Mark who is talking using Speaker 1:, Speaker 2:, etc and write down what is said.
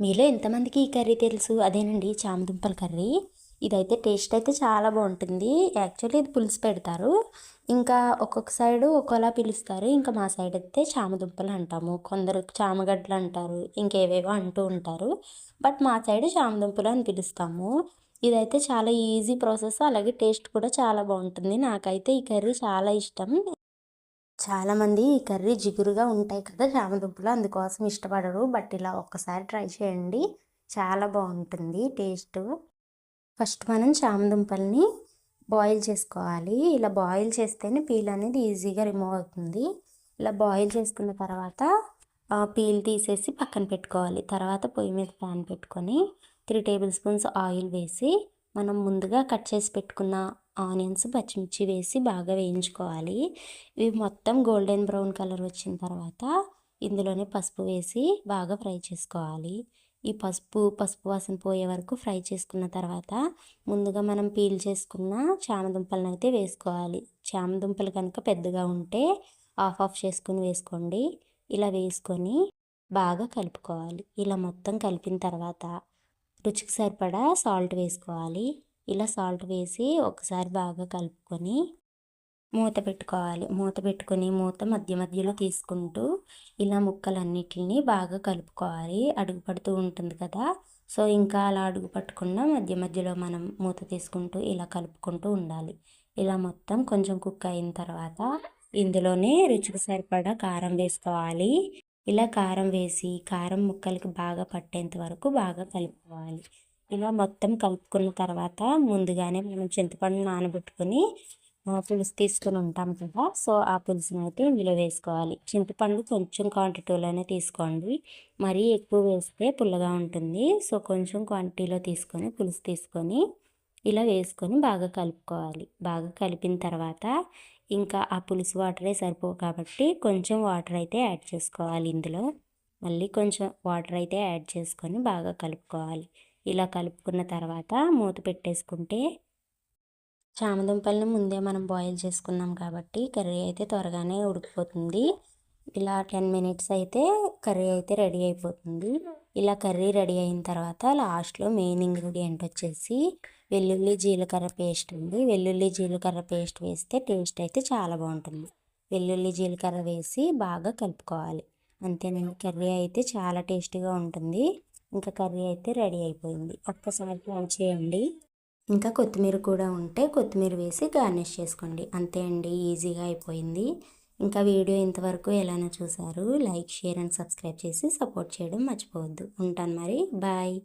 Speaker 1: మీలో ఎంతమందికి ఈ కర్రీ తెలుసు? అదేనండి చామదుంపల కర్రీ. ఇదైతే టేస్ట్ అయితే చాలా బాగుంటుంది. యాక్చువల్లీ ఇది పులుసు పెడతారు. ఇంకా ఒక్కొక్క సైడ్ ఒక్కోలా పిలుస్తారు. ఇంకా మా సైడ్ అయితే చామదుంపలు అంటాము. కొందరు చామగడ్డలు అంటారు. ఇంకేవేవో అంటూ ఉంటారు. బట్ మా సైడ్ చామదుంపలు అని పిలుస్తాము. ఇదైతే చాలా ఈజీ ప్రాసెస్. అలాగే టేస్ట్ కూడా చాలా బాగుంటుంది. నాకైతే ఈ కర్రీ చాలా ఇష్టం. చాలామంది ఈ కర్రీ జిగురుగా ఉంటాయి కదా చామదుంపలు అందుకోసం ఇష్టపడరు. బట్ ఇలా ఒక్కసారి ట్రై చేయండి. చాలా బాగుంటుంది టేస్ట్. ఫస్ట్ మనం చామదుంపల్ని బాయిల్ చేసుకోవాలి. ఇలా బాయిల్ చేస్తేనే పీల్ అనేది ఈజీగా రిమూవ్ అవుతుంది. ఇలా బాయిల్ చేసుకున్న తర్వాత పీల్ తీసేసి పక్కన పెట్టుకోవాలి. తర్వాత పొయ్యి మీద ప్యాన్ పెట్టుకొని త్రీ టేబుల్ స్పూన్స్ ఆయిల్ వేసి మనం ముందుగా కట్ చేసి పెట్టుకున్న ఆనియన్స్ పచ్చిమిర్చి వేసి బాగా వేయించుకోవాలి. ఇవి మొత్తం గోల్డెన్ బ్రౌన్ కలర్ వచ్చిన తర్వాత ఇందులోనే పసుపు వేసి బాగా ఫ్రై చేసుకోవాలి. ఈ పసుపు పసుపు వాసన పోయే వరకు ఫ్రై చేసుకున్న తర్వాత ముందుగా మనం పీల్ చేసుకున్న చామదుంపలను అయితే వేసుకోవాలి. చామదుంపలు కనుక పెద్దగా ఉంటే ఆఫ్ ఆఫ్ చేసుకుని వేసుకోండి. ఇలా వేసుకొని బాగా కలుపుకోవాలి. ఇలా మొత్తం కలిపిన తర్వాత రుచికి సరిపడా సాల్ట్ వేసుకోవాలి. ఇలా సాల్ట్ వేసి ఒకసారి బాగా కలుపుకొని మూత పెట్టుకోవాలి. మూత పెట్టుకొని మూత మధ్య మధ్యలో తీసుకుంటూ ఇలా ముక్కలన్నిటిని బాగా కలుపుకోవాలి. అడుగు పడుతూ ఉంటుంది కదా. సో ఇంకా అలా అడుగు పట్టకుండా మధ్య మధ్యలో మనం మూత తీసుకుంటూ ఇలా కలుపుకుంటూ ఉండాలి. ఇలా మొత్తం కొంచెం కుక్ అయిన తర్వాత ఇందులోనే రుచికి సరిపడా కారం వేసుకోవాలి. ఇలా కారం వేసి కారం ముక్కలకి బాగా పట్టేంత వరకు బాగా కలుపుకోవాలి. ఇలా మొత్తం కలుపుకున్న తర్వాత ముందుగానే మనం చింతపండు నానబెట్టుకొని పులుసు తీసుకొని ఉంటాం కదా. సో ఆ పులుసుని అయితే ఇందులో వేసుకోవాలి. చింతపండు కొంచెం క్వాంటిటీలోనే తీసుకోండి. మరీ ఎక్కువ వేస్తే పుల్లగా ఉంటుంది. సో కొంచెం క్వాంటిటీలో తీసుకొని పులుసు తీసుకొని ఇలా వేసుకొని బాగా కలుపుకోవాలి. బాగా కలిపిన తర్వాత ఇంకా ఆ పులుసు వాటరే సరిపోవు కాబట్టి కొంచెం వాటర్ అయితే యాడ్ చేసుకోవాలి ఇందులో. మళ్ళీ కొంచెం వాటర్ అయితే యాడ్ చేసుకొని బాగా కలుపుకోవాలి. ఇలా కలుపుకున్న తర్వాత మూత పెట్టేసుకుంటే చామదుంపలను ముందే మనం బాయిల్ చేసుకున్నాం కాబట్టి కర్రీ అయితే త్వరగానే ఉడికిపోతుంది. ఇలా టెన్ మినిట్స్ అయితే కర్రీ అయితే రెడీ అయిపోతుంది. ఇలా కర్రీ రెడీ అయిన తర్వాత లాస్ట్లో మెయిన్ ఇంగ్రీడియంట్ వచ్చేసి వెల్లుల్లి జీలకర్ర పేస్ట్ ఉంది. వెల్లుల్లి జీలకర్ర పేస్ట్ వేస్తే టేస్ట్ అయితే చాలా బాగుంటుంది. వెల్లుల్లి జీలకర్ర వేసి బాగా కలుపుకోవాలి. అంతేనండి. కర్రీ అయితే చాలా టేస్టీగా ఉంటుంది. ఇంకా కర్రీ అయితే రెడీ అయిపోయింది. ఒక్కసారి ట్రై చేయండి. ఇంకా కొత్తిమీర కూడా ఉంటే కొత్తిమీర వేసి గార్నిష్ చేసుకోండి. అంతే అండి ఈజీగా అయిపోయింది. ఇంకా వీడియో ఇంతవరకు ఎలానో చూసారు లైక్ షేర్ అండ్ సబ్స్క్రైబ్ చేసి సపోర్ట్ చేయడం మర్చిపోవద్దు. ఉంటాను మరి. బాయ్.